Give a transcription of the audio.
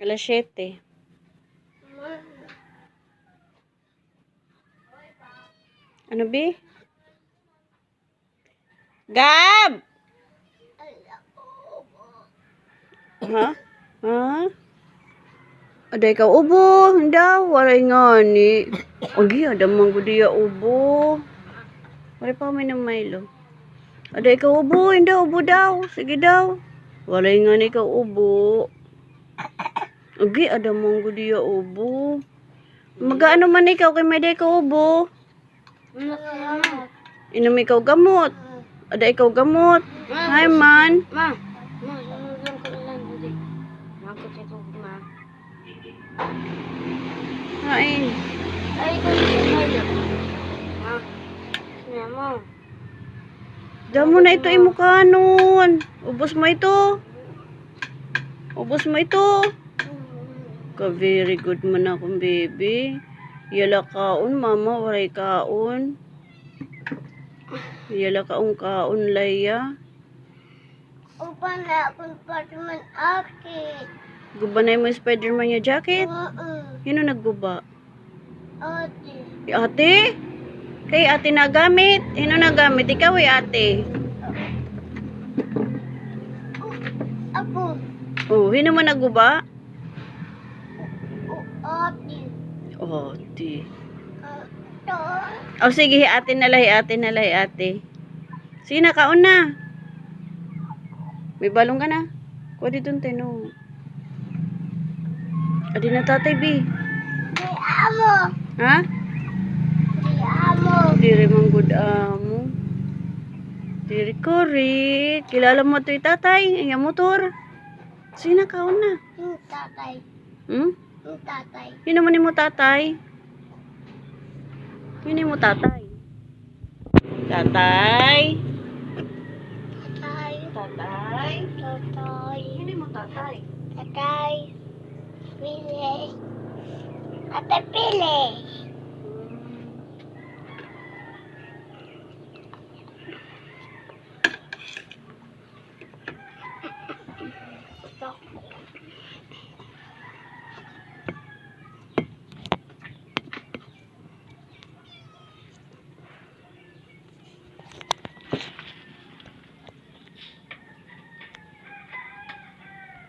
Alas 7. Ano, Bi? Gab! Ha? Ha? Ada ikaw ubo, hindaw, waray nga ni. Agi, ada man gud diya ubo. Waray pa may ng Milo. Ada ikaw ubo, hindaw, ubo daw. Sige daw. Waray nga ni ikaw ubo. Agi, ada man gud diya ubo. Magaano man ikaw kay may day ka ubo. Inom ikaw gamot. Ada ikaw gamot. Hi man. Ma, ma, sunod ko lang dali. Mako sa ko ma. Hain. Ay, ko. Ma. Mo. Damo na ito imo kanon. Ubos mo ito. Ubos mo ito. Ka very good man akong baby. Yala kaon mama waray kaon. Yala kaong kaon laya. Upa na akong partman akit. Guba na mo yung Spider-Man yung jacket. Oo. Sino nagguba? Ate. Ate? Kay ate nagamit. Sino nagamit? Ikaw eh ate. Ako. Oh, sino man nagguba? Oh, ate. Ito. O sige, ate na lang, hi ate na lang, hi ate. Sige na, kaon na. May balong ka na. Kuha dito ang tino. Adi na tatay, B. Di amo. Ha? Di amo. Diri mang good amo. Diri ko rin. Kilala mo ito tatay. Ang motor. Sige na, kaon na. Yung tatay. Hmm? Tatay. Yun naman yung mo tatay. Yun yung mo tatay. Tatay. Tatay. Tatay. Tatay. Yun mo tatay. Tatay. Pili. Ate Pili. Hmm.